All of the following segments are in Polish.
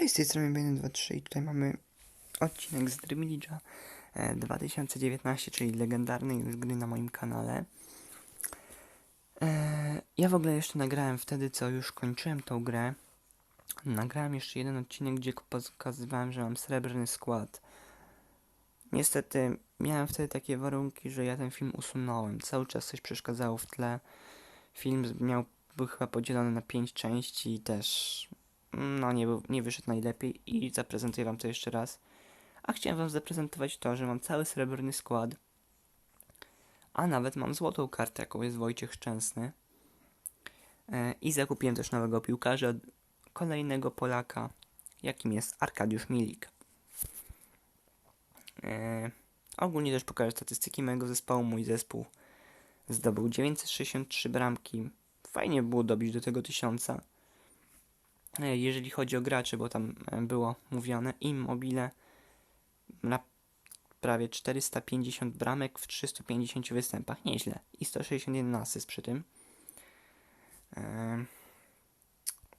Cześć, z tej strony Bane23 i tutaj mamy odcinek z Dream League'a e, 2019, czyli legendarnej już gry na moim kanale. E, ja w ogóle jeszcze nagrałem wtedy, co już kończyłem tą grę. Nagrałem jeszcze jeden odcinek, gdzie pokazywałem, że mam srebrny skład. Niestety miałem wtedy takie warunki, że ja ten film usunąłem. Cały czas coś przeszkadzało w tle. Film miał, był chyba podzielony na pięć części i też no nie, był, nie wyszedł najlepiej i zaprezentuję wam to jeszcze raz. A chciałem wam zaprezentować to, że mam cały srebrny skład, a nawet mam złotą kartę, jaką jest Wojciech Szczęsny. E, I zakupiłem też nowego piłkarza, kolejnego Polaka, jakim jest Arkadiusz Milik. E, ogólnie też pokażę statystyki mojego zespołu. Mój zespół zdobył 963 bramki. Fajnie było dobić do tego tysiąca. E, jeżeli chodzi o graczy, bo tam e, było mówione, Immobile na prawie 450 bramek w 350 występach, nieźle. I 161 asyst przy tym. E,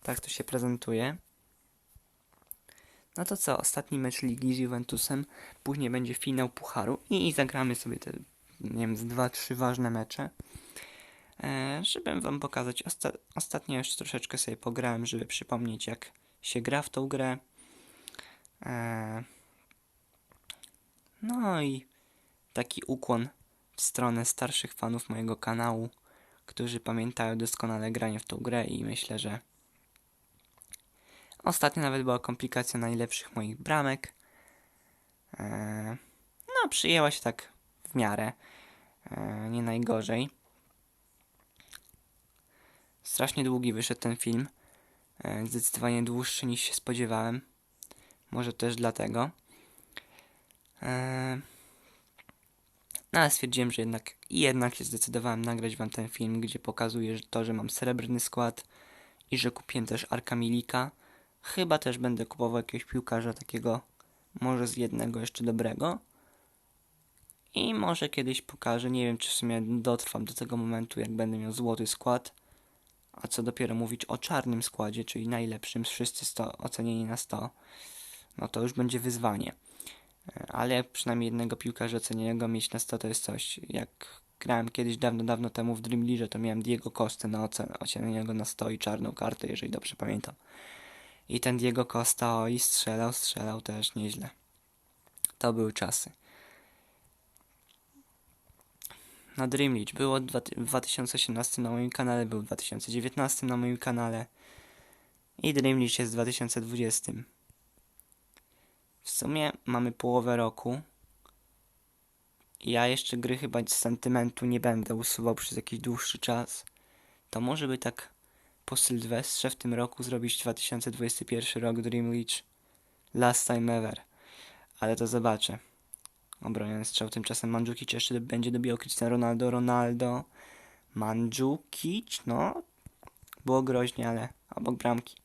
tak to się prezentuje. No to co, ostatni mecz ligi z Juventusem, później będzie finał Pucharu i zagramy sobie te, nie wiem, z 2-3 ważne mecze. E, żeby wam pokazać, osta- ostatnio jeszcze troszeczkę sobie pograłem, żeby przypomnieć jak się gra w tą grę. E, no i taki ukłon w stronę starszych fanów mojego kanału, którzy pamiętają doskonale granie w tą grę i myślę, że ostatnio nawet była komplikacja najlepszych moich bramek. E, no, przyjęła się tak w miarę, nie najgorzej. Strasznie długi wyszedł ten film. E, Zdecydowanie dłuższy niż się spodziewałem. Może też dlatego. E, No ale stwierdziłem, że jednak jednak się zdecydowałem nagrać wam ten film, gdzie pokazuję to, że mam srebrny skład i że kupiłem też Arka Milika. Chyba też będę kupował jakiegoś piłkarza takiego, może z jednego jeszcze dobrego. I może kiedyś pokażę, nie wiem czy w sumie dotrwam do tego momentu, jak będę miał złoty skład. A co dopiero mówić o czarnym składzie, czyli najlepszym, wszyscy 100, ocenieni na 100, no to już będzie wyzwanie. E, Ale przynajmniej jednego piłkarza ocenionego mieć na 100 to jest coś. Jak grałem kiedyś dawno, dawno temu w Dream League, to miałem Diego Costa na ocen- ocenionego na 100 i czarną kartę, jeżeli dobrze pamiętam. I ten Diego Costa, oj, strzelał, strzelał też nieźle. To były czasy. Na Dream League. Było w 2018 na moim kanale, był w 2019 na moim kanale i Dream League jest w 2020. W sumie mamy połowę roku. Ja jeszcze gry chyba z sentymentu nie będę usuwał przez jakiś dłuższy czas. To może by tak po Sylwestrze w tym roku zrobić 2021 rok Dream League Last Time Ever. Ale to zobaczę. Obroniony strzał tymczasem Mandzukic jeszcze będzie dobijał Cristiano Ronaldo, Ronaldo, Mandzukic, no, było groźnie, ale obok bramki.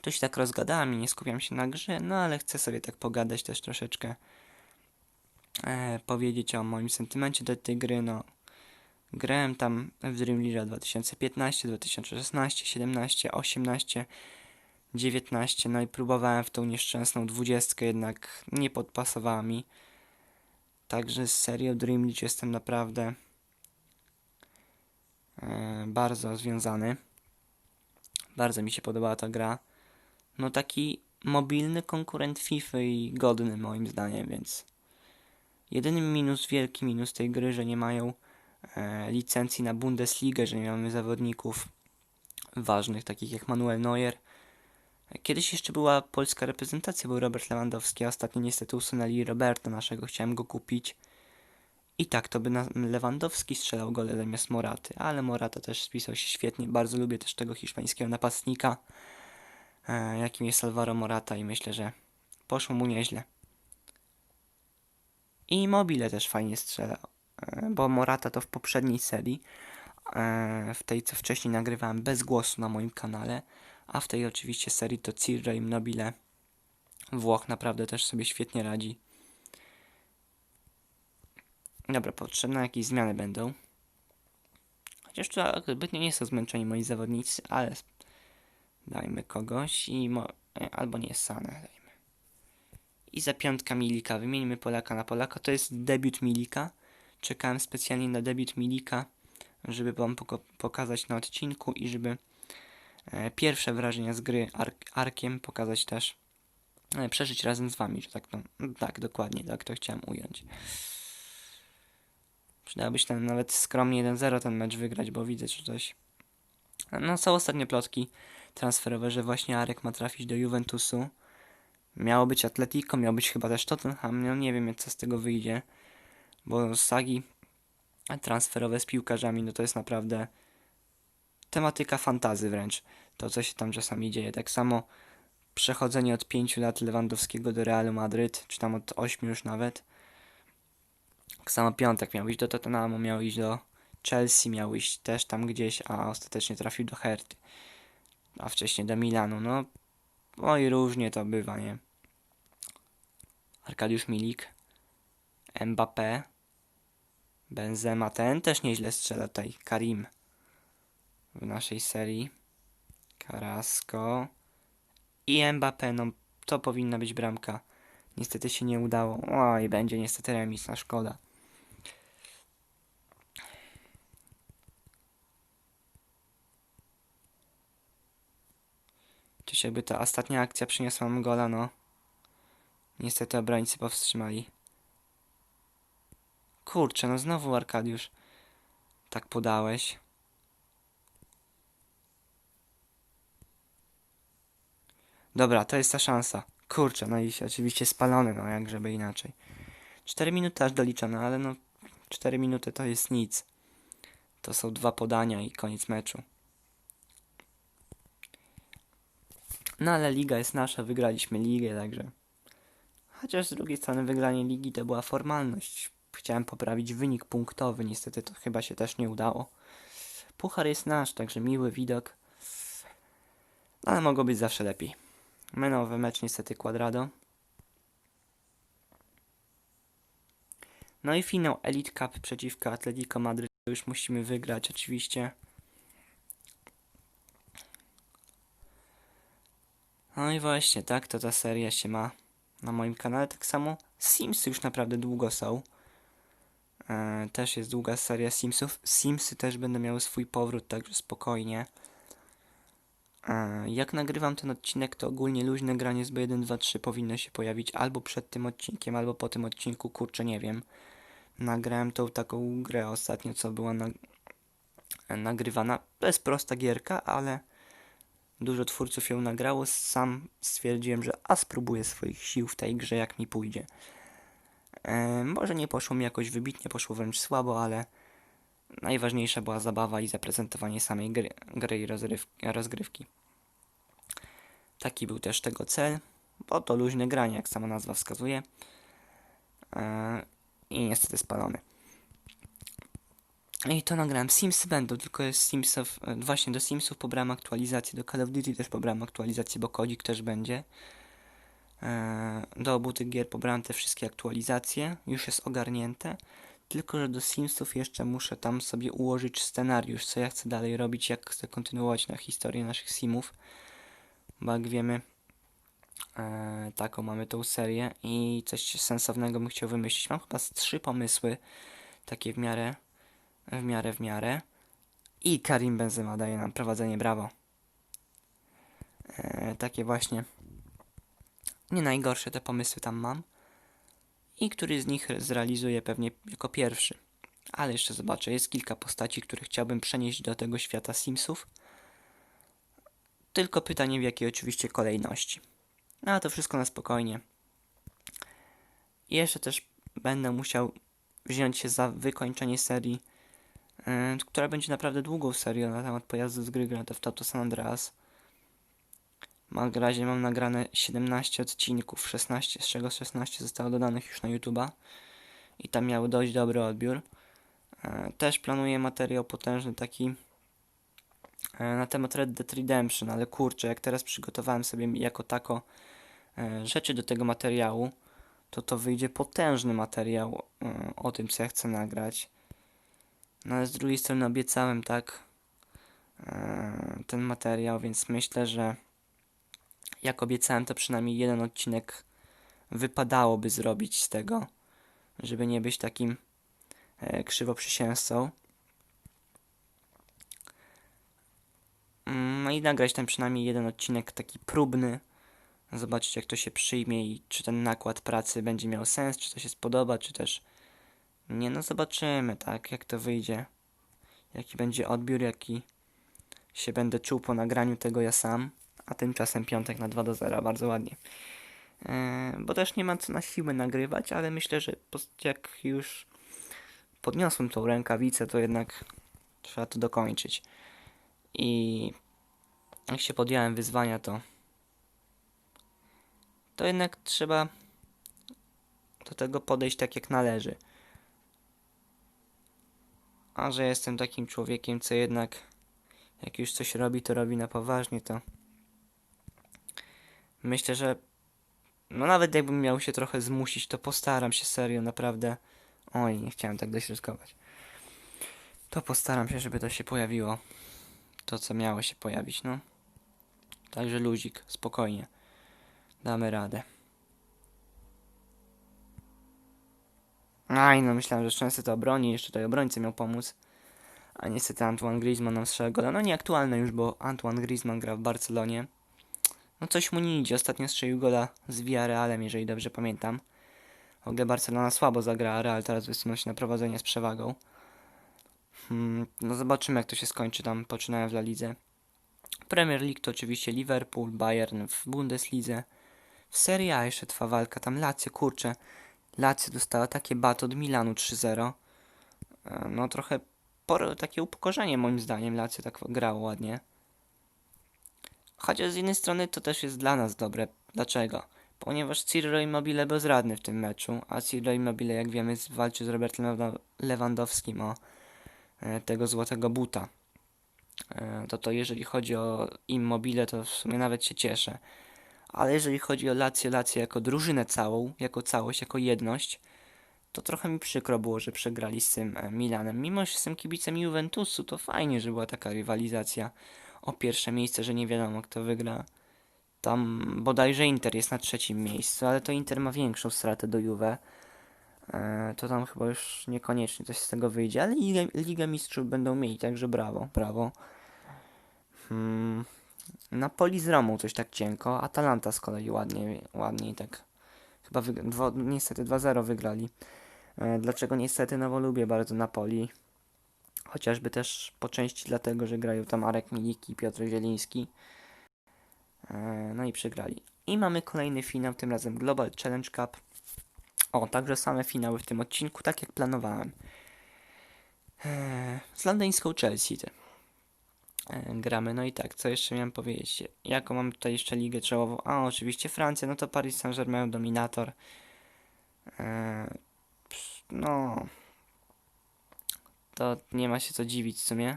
To się tak rozgadałem i nie skupiam się na grze, no ale chcę sobie tak pogadać też troszeczkę, e, powiedzieć o moim sentymencie do tej gry, no. Grałem tam w Dream League 2015, 2016, 17, 18, 19, no i próbowałem w tą nieszczęsną dwudziestkę, jednak nie podpasowała mi. Także z serią Dream League jestem naprawdę e, bardzo związany. Bardzo mi się podobała ta gra. No taki mobilny konkurent FIFA i godny moim zdaniem, więc jedyny minus, wielki minus tej gry, że nie mają e, licencji na Bundesligę, że nie mamy zawodników ważnych, takich jak Manuel Neuer, Kiedyś jeszcze była polska reprezentacja, był Robert Lewandowski, a ostatnio niestety usunęli Roberta naszego, chciałem go kupić. I tak to by Lewandowski strzelał gole zamiast Moraty, ale Morata też spisał się świetnie, bardzo lubię też tego hiszpańskiego napastnika, e, jakim jest Alvaro Morata i myślę, że poszło mu nieźle. I Mobile też fajnie strzelał, e, bo Morata to w poprzedniej serii, e, w tej co wcześniej nagrywałem bez głosu na moim kanale, a w tej oczywiście serii to Cirra i Nobile. Włoch naprawdę też sobie świetnie radzi. Dobra, potrzebne jakieś zmiany będą. Chociaż tu zbytnio nie są zmęczeni moi zawodnicy, ale dajmy kogoś i e, albo nie Sanę dajmy. I za piątka Milika, wymieńmy Polaka na Polaka, to jest debiut Milika. Czekałem specjalnie na debiut Milika, żeby wam pokazać na odcinku i żeby pierwsze wrażenia z gry Ark- Arkiem pokazać też, e, przeżyć razem z wami, że tak to, tak, dokładnie, tak to chciałem ująć. Przydałoby się tam nawet skromnie 1-0 ten mecz wygrać, bo widzę, że coś... No, są ostatnie plotki transferowe, że właśnie Arek ma trafić do Juventusu. Miało być Atletico, miał być chyba też Tottenham, no nie wiem co z tego wyjdzie, bo sagi transferowe z piłkarzami, no to jest naprawdę tematyka fantazy wręcz, to co się tam czasami dzieje. Tak samo przechodzenie od 5 lat Lewandowskiego do Realu Madryt, czy tam od 8 już nawet. Tak samo piątek miał iść do Tottenhamu, miał iść do Chelsea, miał iść też tam gdzieś, a ostatecznie trafił do Herty. A wcześniej do Milanu, no Oj, różnie to bywa, nie? Arkadiusz Milik, Mbappé, Benzema, ten też nieźle strzela tutaj, Karim w naszej serii, Carrasco i Mbappé, no to powinna być bramka. Niestety się nie udało. Oj, będzie niestety remis, a szkoda. Czyż jakby ta ostatnia akcja przyniosła nam gola, no. Niestety obrońcy powstrzymali. Kurczę, no znowu Arkadiusz. Tak podałeś. Dobra, to jest ta szansa. Kurczę, no i oczywiście spalony, no jak żeby inaczej. 4 minuty aż doliczone, ale no 4 minuty to jest nic. To są dwa podania i koniec meczu. No ale liga jest nasza, wygraliśmy ligę, także. Chociaż z drugiej strony wygranie ligi to była formalność. Chciałem poprawić wynik punktowy, niestety to chyba się też nie udało. Puchar jest nasz, także miły widok. Ale mogło być zawsze lepiej. Menowy mecz niestety Quadrado. No i finał Elite Cup przeciwko Atletico Madryt. Już musimy wygrać oczywiście. No i właśnie, tak, to ta seria się ma na moim kanale. Tak samo Simsy już naprawdę długo są. E, też jest długa seria Simsów. Simsy też będą miały swój powrót, także spokojnie. Jak nagrywam ten odcinek, to ogólnie luźne granie z B1, 2, 3 powinno się pojawić albo przed tym odcinkiem, albo po tym odcinku, kurczę, nie wiem. Nagrałem tą taką grę ostatnio, co była na, nagrywana. To jest prosta gierka, ale Dużo twórców ją nagrało, sam stwierdziłem, że a spróbuję swoich sił w tej grze, jak mi pójdzie. E, może nie poszło mi jakoś wybitnie, poszło wręcz słabo, ale najważniejsza była zabawa i zaprezentowanie samej gry, gry i rozgrywki. Taki był też tego cel, bo to luźne granie, jak sama nazwa wskazuje. E, I niestety spalony. I to nagrałem. Simsy będą, tylko jest Simsów, e, właśnie do Simsów pobrałem aktualizację, do Call of Duty też pobrałem aktualizację, bo kodzik też będzie. E, do obu tych gier pobrałem te wszystkie aktualizacje, już jest ogarnięte. Tylko, że do Simsów jeszcze muszę tam sobie ułożyć scenariusz, co ja chcę dalej robić, jak chcę kontynuować na historię naszych Simów. Bo jak wiemy, e, taką mamy tą serię i coś sensownego bym chciał wymyślić. Mam chyba trzy pomysły, takie w miarę w miarę, w miarę. I Karim Benzema daje nam prowadzenie, brawo. E, takie właśnie nie najgorsze te pomysły tam mam. I który z nich zrealizuję pewnie jako pierwszy. Ale jeszcze zobaczę, jest kilka postaci, które chciałbym przenieść do tego świata Simsów. Tylko pytanie w jakiej oczywiście kolejności. No, a to wszystko na spokojnie. Jeszcze też będę musiał wziąć się za wykończenie serii E, która będzie naprawdę długą serią na temat pojazdu z gry Grand Theft Auto San Andreas. Na razie mam nagrane 17 odcinków, 16, z czego 16 zostało dodanych już na YouTube'a i tam miały dość dobry odbiór. E, też planuję materiał potężny taki e, na temat Red Dead Redemption, ale kurczę, jak teraz przygotowałem sobie jako tako rzeczy do tego materiału, to to wyjdzie potężny materiał o tym, co ja chcę nagrać. No ale z drugiej strony obiecałem, tak, e, ten materiał, więc myślę, że Jak obiecałem, to przynajmniej jeden odcinek wypadałoby zrobić z tego, żeby nie być takim e. Mm, No i nagrać ten przynajmniej jeden odcinek taki próbny. Zobaczyć jak to się przyjmie i czy ten nakład pracy będzie miał sens, czy to się spodoba, czy też nie. No zobaczymy, tak, jak to wyjdzie. Jaki będzie odbiór, jaki się będę czuł po nagraniu tego ja sam. A tymczasem piątek na 2 do 0, bardzo ładnie. E, bo też nie mam co na siłę nagrywać, ale myślę, że jak już podniosłem tą rękawicę, to jednak trzeba to dokończyć. I jak się podjąłem wyzwania, to to jednak trzeba do tego podejść tak jak należy. A że jestem takim człowiekiem, co jednak jak już coś robi, to robi na poważnie, to myślę, że no nawet jakbym miał się trochę zmusić, to postaram się serio, naprawdę. Oj, nie chciałem tak dośrodkować. To postaram się, żeby to się pojawiło. To, co miało się pojawić, no. Także luzik, spokojnie. Damy radę. Aj, no myślałem, że Szczęsny to obroni, jeszcze tutaj obrońcy miał pomóc. A niestety Antoine Griezmann nam strzela gola. No nieaktualne już, bo Antoine Griezmann gra w Barcelonie. No coś mu nie idzie. Ostatnio strzelił gola z Villarrealem, jeżeli dobrze pamiętam. W ogóle Barcelona słabo zagrała, Real teraz wysunął się na prowadzenie z przewagą. Hmm, no zobaczymy jak to się skończy tam, poczynają w La Lidze. Premier League to oczywiście Liverpool, Bayern w Bundeslidze. W Serie A jeszcze trwa walka, tam Lazio, kurczę. Lazio dostała takie bat od Milanu 3-0. E, No trochę takie upokorzenie moim zdaniem, Lazio tak grało ładnie. Chociaż z jednej strony to też jest dla nas dobre. Dlaczego? Ponieważ Ciro Immobile bezradny w tym meczu, a Ciro Immobile jak wiemy walczy z Robertem Lewa- Lewandowskim o e, tego złotego buta. E, To to jeżeli chodzi o Immobile to w sumie nawet się cieszę. Ale jeżeli chodzi o Lazio, Lazio jako drużynę całą, jako całość, jako jedność, to trochę mi przykro było, że przegrali z tym e, Milanem. Mimo, że jestem kibicem Juventusu, to fajnie, że była taka rywalizacja o pierwsze miejsce, że nie wiadomo kto wygra. Tam bodajże Inter jest na trzecim miejscu, ale to Inter ma większą stratę do Juve. E, to tam chyba już niekoniecznie coś z tego wyjdzie, ale Ligę, Ligę Mistrzów będą mieli, także brawo, brawo. Hmm. Napoli z Romą coś tak cienko, Atalanta z kolei ładnie, ładniej tak. Chyba dwo, niestety 2-0 wygrali. E, dlaczego niestety? No bo lubię bardzo Napoli. Chociażby też po części dlatego, że grają tam Arek Miliki i Piotr Zieliński. E, No i przegrali. I mamy kolejny finał, tym razem Global Challenge Cup. O, także same finały w tym odcinku, tak jak planowałem. E, Z londyńską Chelsea e, gramy. No i tak, co jeszcze miałem powiedzieć? Jaką mam tutaj jeszcze ligę czołową? A, oczywiście Francja, no to Paris Saint-Germain, dominator. No, to nie ma się co dziwić w sumie.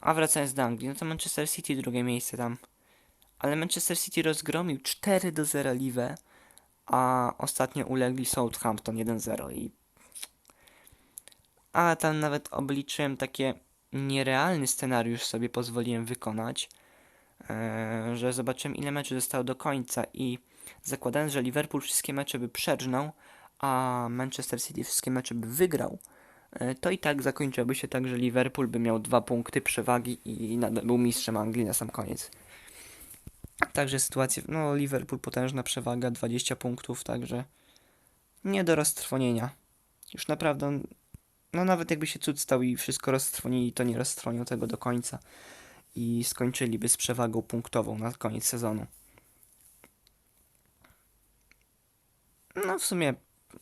A wracając do Anglii, no to Manchester City drugie miejsce tam. Ale Manchester City rozgromił 4 do 0 Live, a ostatnio ulegli Southampton 1-0 i a tam nawet obliczyłem takie nierealny scenariusz sobie pozwoliłem wykonać, e, że zobaczyłem ile meczy zostało do końca i zakładając, że Liverpool wszystkie mecze by przerżnął, a Manchester City wszystkie mecze by wygrał, to i tak zakończyłoby się tak, że Liverpool by miał dwa punkty przewagi i był mistrzem Anglii na sam koniec. Także sytuacja, no Liverpool potężna przewaga, 20 punktów, także nie do roztrwonienia. Już naprawdę, no nawet jakby się cud stał i wszystko roztrwonili, to nie roztrwonią tego do końca i skończyliby z przewagą punktową na koniec sezonu. No w sumie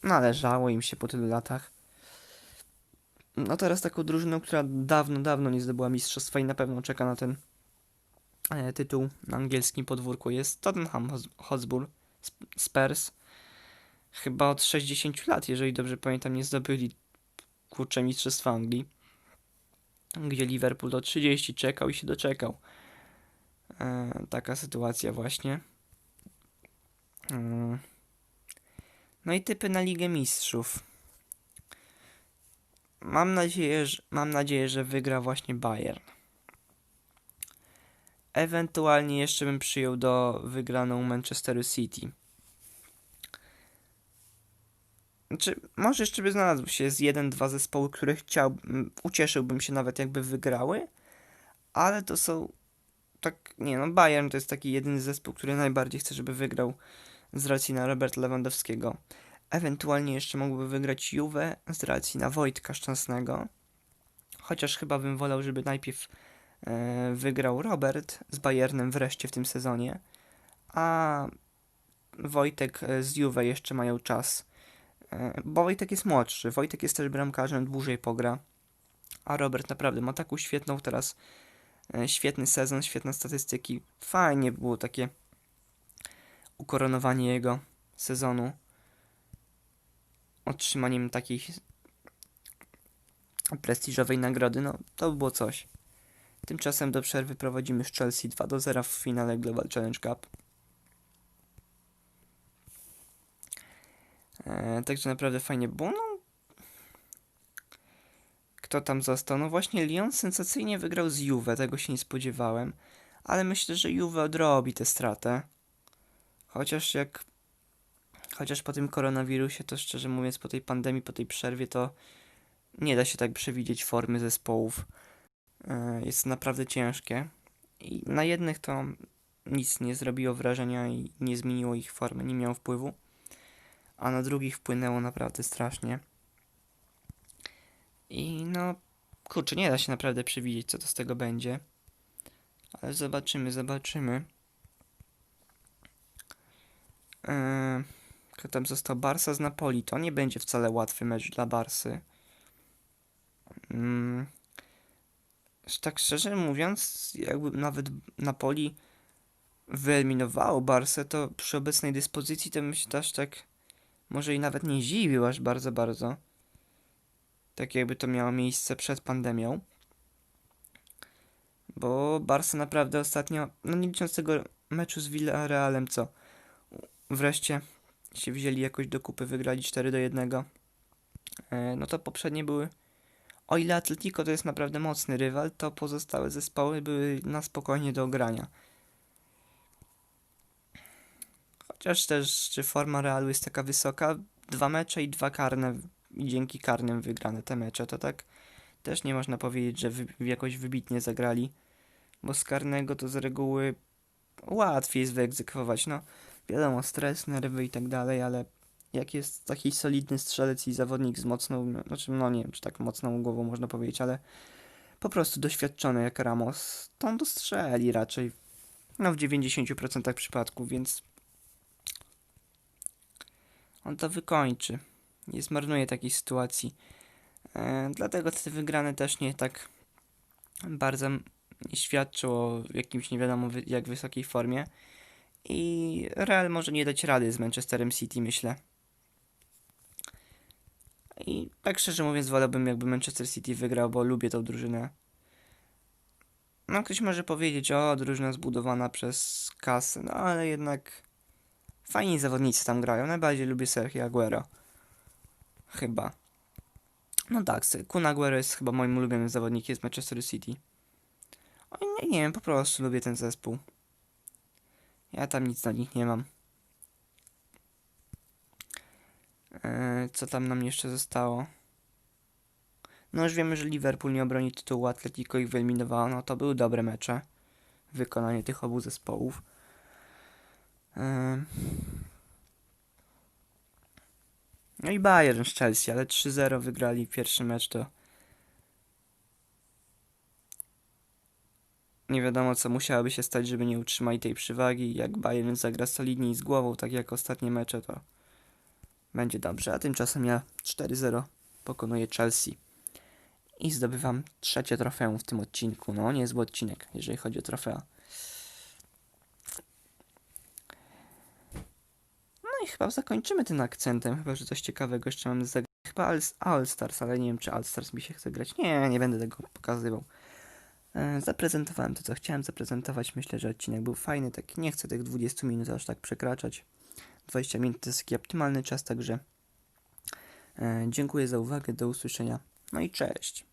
należało im się po tylu latach. No teraz taką drużyną, która dawno, dawno nie zdobyła mistrzostwa i na pewno czeka na ten e, tytuł na angielskim podwórku jest Tottenham Hotspur Sp- Spurs. Chyba od 60 lat, jeżeli dobrze pamiętam, nie zdobyli kurczę mistrzostwa Anglii. Gdzie Liverpool do 30 czekał i się doczekał. E, taka sytuacja właśnie. Mm. No i typy na Ligę Mistrzów. Mam nadzieję, że, mam nadzieję, że wygra właśnie Bayern. Ewentualnie jeszcze bym przyjął do wygraną Manchesteru City. Znaczy, może jeszcze by znalazł się z jeden, dwa zespoły, które chciałbym, ucieszyłbym się nawet jakby wygrały, ale to są tak, nie no, Bayern to jest taki jedyny zespół, który najbardziej chce, żeby wygrał z racji na Roberta Lewandowskiego. Ewentualnie jeszcze mógłby wygrać Juve z racji na Wojtka Szczęsnego. Chociaż chyba bym wolał, żeby najpierw e, wygrał Robert z Bayernem wreszcie w tym sezonie, a Wojtek e, z Juve jeszcze mają czas. E, bo Wojtek jest młodszy, Wojtek jest też bramkarzem, dłużej pogra, a Robert naprawdę ma taką świetną teraz, e, świetny sezon, świetne statystyki. Fajnie było takie ukoronowanie jego sezonu otrzymaniem takiej prestiżowej nagrody, no to by było coś. Tymczasem do przerwy prowadzimy z Chelsea 2 do 0 w finale Global Challenge Cup. E, także naprawdę fajnie było. No, kto tam został? No właśnie Lyon sensacyjnie wygrał z Juve, tego się nie spodziewałem. Ale myślę, że Juve odrobi tę stratę. Chociaż jak... Chociaż po tym koronawirusie, to szczerze mówiąc, po tej pandemii, po tej przerwie, to nie da się tak przewidzieć formy zespołów. E, Jest naprawdę ciężkie. I na jednych to nic nie zrobiło wrażenia i nie zmieniło ich formy, nie miało wpływu. A na drugich wpłynęło naprawdę strasznie. I no, kurczę, nie da się naprawdę przewidzieć, co to z tego będzie. Ale zobaczymy, zobaczymy. Kto tam został? Barsa z Napoli. To nie będzie wcale łatwy mecz dla Barsy. Mm, tak szczerze mówiąc, jakby nawet Napoli wyeliminowało Barsę, to przy obecnej dyspozycji to bym się aż tak może i nawet nie zdziwił aż bardzo, bardzo. Tak jakby to miało miejsce przed pandemią. Bo Barca naprawdę ostatnio, no nie licząc tego meczu z Villarrealem, co wreszcie się wzięli jakoś do kupy, wygrali 4 do 1. E, no to poprzednie były o ile Atletico to jest naprawdę mocny rywal, to pozostałe zespoły były na spokojnie do ogrania. Chociaż też, czy forma Realu jest taka wysoka, dwa mecze i dwa karne, i dzięki karnym wygrane te mecze, to tak też nie można powiedzieć, że wy, jakoś wybitnie zagrali, bo z karnego to z reguły łatwiej jest wyegzekwować, no wiadomo, stres, nerwy i tak dalej, ale jak jest taki solidny strzelec i zawodnik z mocną, znaczy no nie wiem, czy tak mocną głową można powiedzieć, ale po prostu doświadczony jak Ramos, to on dostrzeli raczej, no w 90% przypadków, więc on to wykończy. Nie zmarnuje takiej sytuacji. E, dlatego te wygrane też nie tak bardzo nie świadczą o jakimś nie wiadomo jak wysokiej formie. I Real może nie dać rady z Manchesterem City, myślę. I tak szczerze mówiąc, wolałbym jakby Manchester City wygrał, bo lubię tą drużynę. No, ktoś może powiedzieć, o, drużyna zbudowana przez kasę, no ale jednak fajni zawodnicy tam grają. Najbardziej lubię Sergio Aguero. Chyba. No tak, Kun Aguero jest chyba moim ulubionym zawodnikiem z Manchester City. O, nie, nie wiem, po prostu lubię ten zespół. Ja tam nic na nich nie mam. Eee, co tam nam jeszcze zostało? No już wiemy, że Liverpool nie obroni tytułu, Atletico ich wyeliminowało. No to były dobre mecze. Wykonanie tych obu zespołów. Eee... No i Bayern z Chelsea, ale 3-0 wygrali pierwszy mecz to nie wiadomo co musiałoby się stać, żeby nie utrzymali tej przewagi. Jak Bayern zagra solidniej z głową, tak jak ostatnie mecze, to będzie dobrze. A tymczasem ja 4-0 pokonuję Chelsea i zdobywam trzecie trofeum w tym odcinku. No, niezły odcinek, jeżeli chodzi o trofea. No i chyba zakończymy tym akcentem, chyba że coś ciekawego jeszcze mamy zagrać. Chyba All Stars, ale nie wiem czy All Stars mi się chce grać. Nie, nie będę tego pokazywał. E, zaprezentowałem to, co chciałem zaprezentować. Myślę, że odcinek był fajny. Tak nie chcę tych 20 minut aż tak przekraczać. 20 minut to jest taki optymalny czas, także e, dziękuję za uwagę. Do usłyszenia. No i cześć.